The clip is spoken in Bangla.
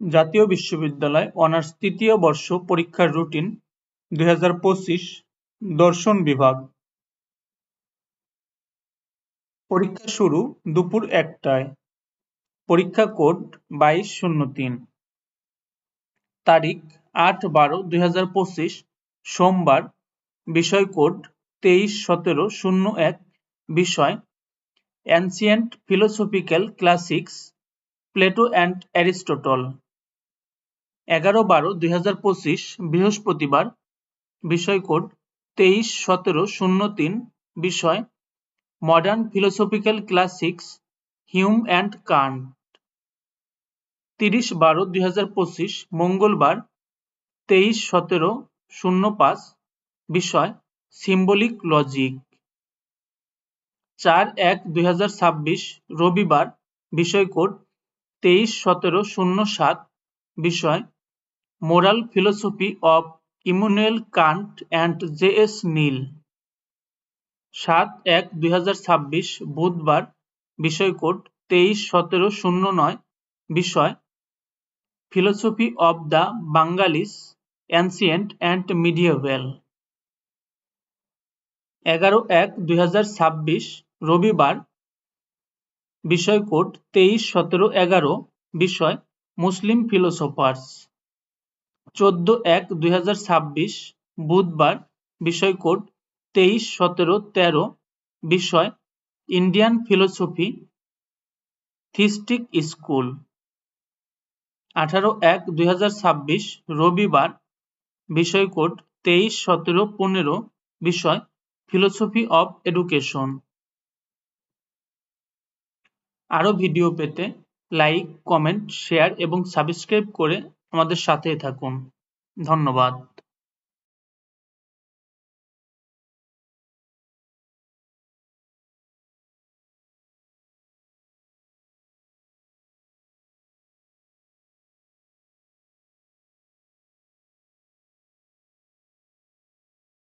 জাতীয় বিশ্ববিদ্যালয় অনার্স তৃতীয় বর্ষ পরীক্ষার রুটিন দুই হাজার পঁচিশ দর্শন বিভাগ। পরীক্ষা শুরু দুপুর একটায়। পরীক্ষা কোড বাইশ শূন্য তিন। তারিখ আট বারো দুই সোমবার। বিষয় কোড তেইশ সতেরো শূন্য এক। বিষয় ancient philosophical classics, Plato and Aristotle. এগারো বারো দুই হাজার পঁচিশ বৃহস্পতিবার, বিষয় কোড তেইশ সতেরো শূন্য তিন, বিষয় modern philosophical classics Hume and Kant তিরিশ বারো দুই হাজার পঁচিশ মঙ্গলবার, তেইশ সতেরো শূন্য পাঁচ, বিষয় সিম্বলিক লজিক চার এক দুই হাজার ছাব্বিশ রবিবার, বিষয় কোড তেইশ সতেরো শূন্য সাত, বিষয় moral philosophy of Immanuel Kant and J S Mill সাত এক দুই বুধবার বিষয় কোড তেইশ সতেরো শূন্য নয়, বিষয় philosophy of the Bengalis ancient and medieval এগারো এক দুই রবিবার বিষয় কোড তেইশ সতেরো এগারো, বিষয় মুসলিম ফিলোসোফার্স চোদ্দ এক দুই বুধবার বিষয় কোড তেইশ সতেরো তেরো, বিষয় ইন্ডিয়ান ফিলোসফি থিস্টিক স্কুল। আঠারো এক দুই রবিবার বিষয় কোড তেইশ সতেরো পনেরো, বিষয় ফিলোসফি অব এডুকেশন। আরও ভিডিও পেতে লাইক, কমেন্ট, শেয়ার এবং সাবস্ক্রাইব করে আমাদের সাথে থাকুন। ধন্যবাদ।